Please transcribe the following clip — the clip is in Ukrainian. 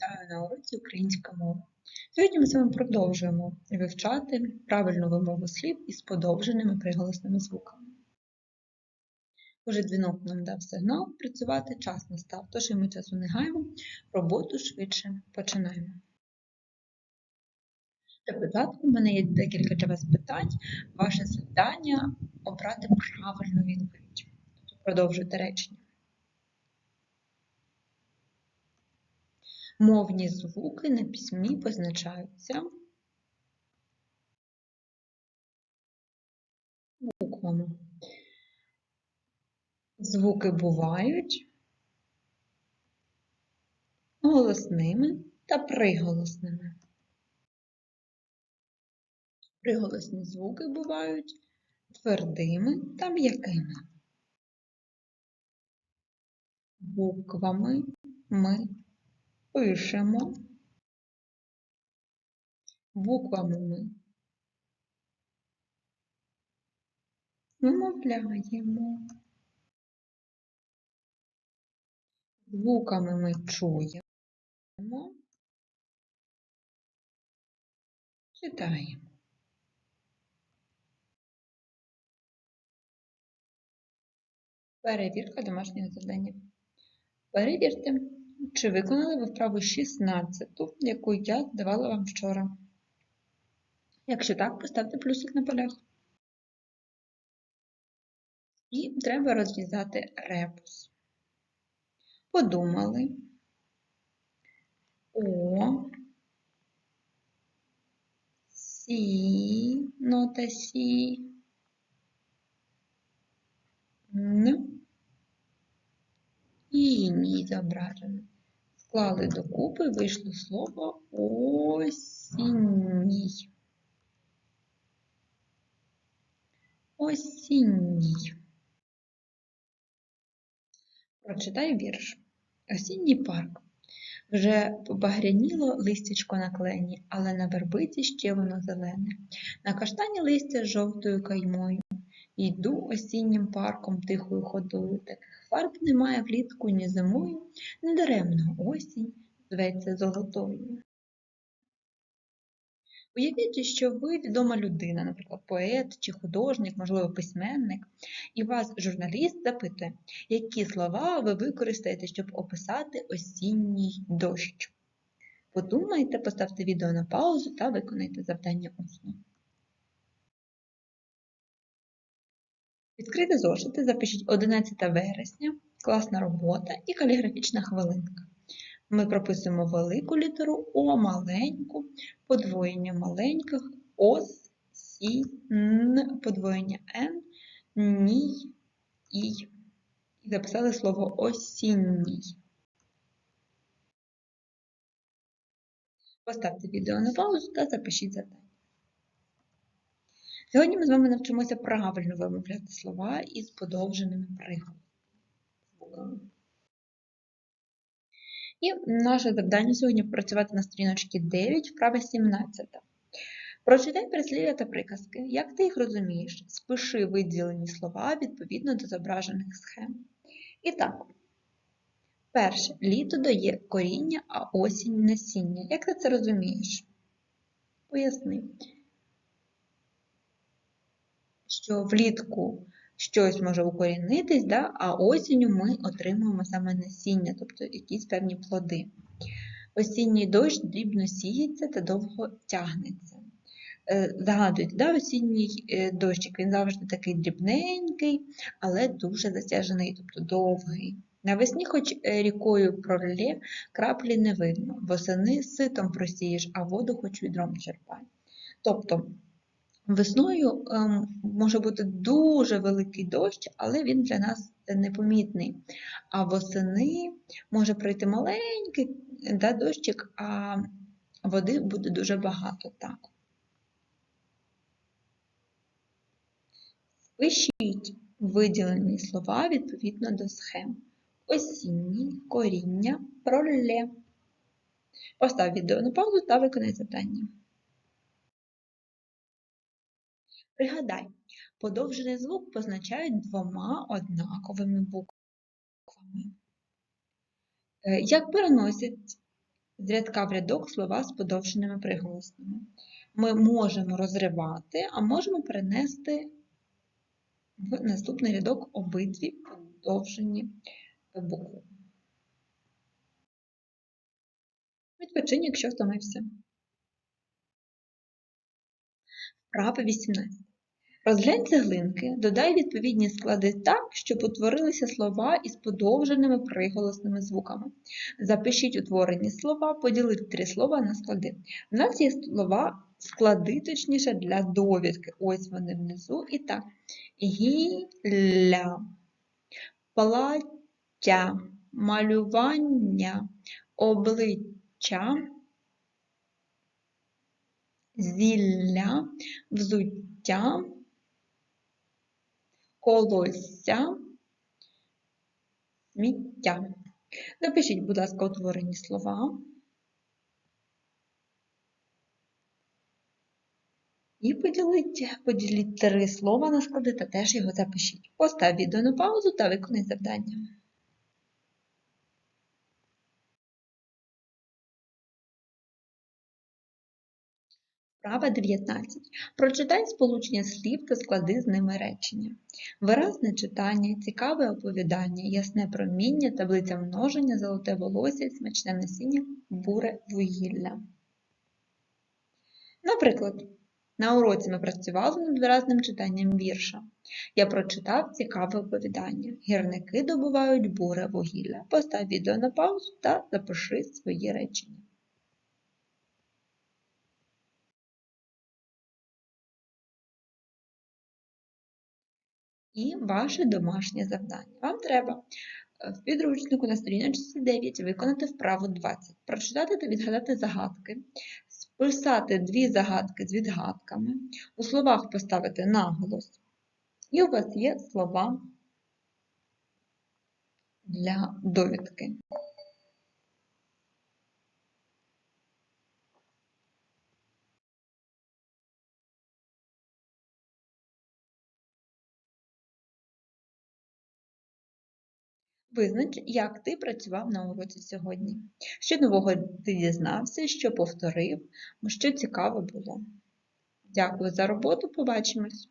Вітаю на уроці українська мова. Сьогодні ми з вами продовжуємо вивчати правильну вимову слів із подовженими приголосними звуками. Уже дзвінок нам дав сигнал працювати, час настав, тож і ми часу не гаємо, роботу швидше починаємо. Для початку в мене є декілька для вас питань. Ваше завдання обрати правильну відповідь. Тобто продовжуйте речення. Мовні звуки на письмі позначаються буквами. Звуки бувають голосними та приголосними. Приголосні звуки бувають твердими та м'якими. Буквами ми пишемо, буквами ми вимовляємо, звуками ми чуємо, читаємо. Перевірка домашнього завдання. Перевірте, чи виконали ви вправу 16, яку я давала вам вчора. Якщо так, поставте плюсик на полях. І треба розв'язати ребус. Подумали. О, Сі, нота Сі, Н і ні зображено. Склали докупи, вийшло слово осінній. Осінній. Прочитай вірш. Осінній парк. Вже побагряніло листячко на клені, але на вербиці ще воно зелене. На каштані листя з жовтою каймою. Йду осіннім парком тихою ходою. Таких фарб немає влітку ні зимою, недаремно осінь зветься золотою. Уявіть, що ви відома людина, наприклад, поет чи художник, можливо, письменник, і вас журналіст запитує, які слова ви використаєте, щоб описати осінній дощ. Подумайте, поставте відео на паузу та виконайте завдання усно. Відкрити зошити, запишіть 11 вересня, класна робота і каліграфічна хвилинка. Ми прописуємо велику літеру О, маленьку, подвоєння маленьких, ос, сі, н, подвоєння н, ній, і. І записали слово осінній. Поставте відео на паузу та запишіть завдання. Сьогодні ми з вами навчимося правильно вимовляти слова із подовженими приголосами. І наше завдання сьогодні працювати на сторіночці 9, вправа 17. Прочитай прислів'я та приказки. Як ти їх розумієш? Спиши виділені слова відповідно до зображених схем. І так, перше, літо дає коріння, а осінь насіння. Як ти це розумієш? Поясни що влітку щось може укорінитись, да, а осінню ми отримуємо саме насіння, тобто якісь певні плоди. Осінній дощ дрібно сіється та довго тягнеться. Е, згадуйте, да, осінній е, дощик він завжди такий дрібненький, але дуже затяжений, тобто довгий. Навесні, хоч е, рікою пролє, краплі не видно, восени ситом просієш, а воду хоч відром черпай. Тобто Весною ем, може бути дуже великий дощ, але він для нас непомітний. А восени може пройти маленький да, дощик, а води буде дуже багато. так. Пишіть виділені слова відповідно до схем. Осінній, коріння, пролє. Постав відео на паузу та виконай завдання. Пригадай, подовжений звук позначають двома однаковими буквами. Е, як переносять з рядка в рядок слова з подовженими приголосними. Ми можемо розривати, а можемо перенести в наступний рядок обидві подовжені букви. Відпочинь, якщо втомився. Вправа 18. Розглянь цеглинки, додай відповідні склади так, щоб утворилися слова із подовженими приголосними звуками. Запишіть утворені слова, поділіть три слова на склади. У нас є слова, склади, точніше, для довідки. Ось вони внизу. І так. Гілля, плаття, малювання, обличчя, зілля, взуття, колосся, сміття. Напишіть, будь ласка, утворені слова. І поділіть, поділіть три слова на склади та теж його запишіть. Постав відео на паузу та виконай завдання. Вправа 19. Прочитай сполучення слів та склади з ними речення. Виразне читання, цікаве оповідання, ясне проміння, таблиця множення, золоте волосся, смачне насіння, буре вугілля. Наприклад, на уроці ми працювали над виразним читанням вірша. Я прочитав цікаве оповідання. Гірники добувають буре вугілля. Постав відео на паузу та запиши свої речення. І ваше домашнє завдання. Вам треба е, в підручнику на сторіночці 9 виконати вправу 20, прочитати та відгадати загадки, списати дві загадки з відгадками, у словах поставити наголос. І у вас є слова для довідки. Визнач, як ти працював на уроці сьогодні. Що нового ти дізнався, що повторив, що цікаво було. Дякую за роботу, побачимось!